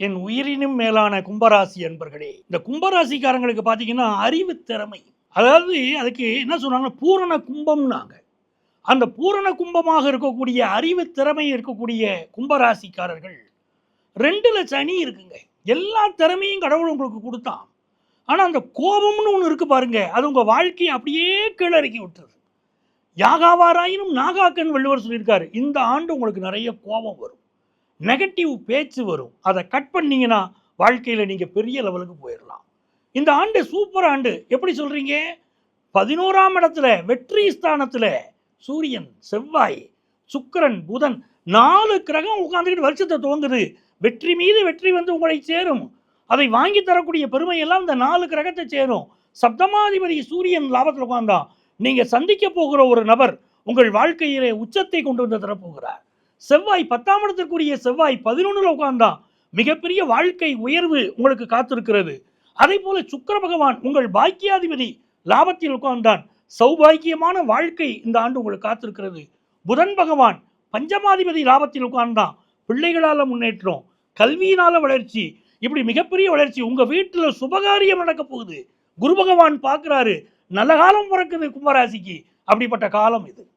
என் உயிரினும் மேலான கும்பராசி அன்பர்களே இந்த கும்பராசிக்காரங்களுக்கு பார்த்தீங்கன்னா அறிவு திறமை. அதாவது அதுக்கு என்ன சொல்கிறாங்கன்னா பூரண கும்பம்னாங்க. அந்த பூரண கும்பமாக இருக்கக்கூடிய அறிவு திறமை இருக்கக்கூடிய கும்பராசிக்காரர்கள் ரெண்டில் சனி இருக்குங்க. எல்லா திறமையும் கடவுள் உங்களுக்கு கொடுத்தான். ஆனால் அந்த கோபம்னு ஒன்று இருக்குது பாருங்க அது உங்கள் வாழ்க்கையை அப்படியே கீழறக்கி விட்டுருது. யாகாவாராயினும் நாகாக்கன் வள்ளுவர் சொல்லியிருக்காரு இந்த ஆண்டு உங்களுக்கு நிறைய கோபம் வரும். நெகட்டிவ் பேச்சு வரும். அதை கட் பண்ணிங்கன்னா வாழ்க்கையில் நீங்கள் பெரிய லெவலுக்கு போயிடலாம் இந்த ஆண்டு சூப்பர் ஆண்டு. எப்படி சொல்கிறீங்க பதினோராம் இடத்துல வெற்றி ஸ்தானத்தில் சூரியன் செவ்வாய் சுக்கரன் புதன் நாலு கிரகம் உட்காந்துக்கிட்டு வருஷத்தை துவங்குது. வெற்றி மீது வெற்றி வந்து உங்களை சேரும். அதை வாங்கி தரக்கூடிய பெருமையெல்லாம் இந்த நாலு கிரகத்தை சேரும். சப்தமாதிபதி சூரியன் லாபத்தில் உட்கார்ந்தா நீங்கள் சந்திக்க போகிற ஒரு நபர் உங்கள் வாழ்க்கையிலே உச்சத்தை கொண்டு வந்து தரப்போகிறார். செவ்வாய் பத்தாம் இடத்திற்குரிய செவ்வாய் பதினொன்றில் உட்கார்ந்தா மிகப்பெரிய வாழ்க்கை உயர்வு உங்களுக்கு காத்திருக்கிறது. அதே போல சுக்கர பகவான் உங்கள் பாக்கியாதிபதி லாபத்தில் உட்கார்ந்தான். சௌபாக்கியமான வாழ்க்கை இந்த ஆண்டு உங்களுக்கு காத்திருக்கிறது. புதன் பகவான் பஞ்சமாதிபதி லாபத்தில் உட்கார்ந்தான் பிள்ளைகளால் முன்னேற்றம் கல்வியினால வளர்ச்சி இப்படி மிகப்பெரிய வளர்ச்சி உங்கள் வீட்டில் சுபகாரியம் நடக்க போகுது. குரு பகவான் பார்க்குறாரு நல்ல காலம் பிறக்குது கும்பராசிக்கு. அப்படிப்பட்ட காலம் இது.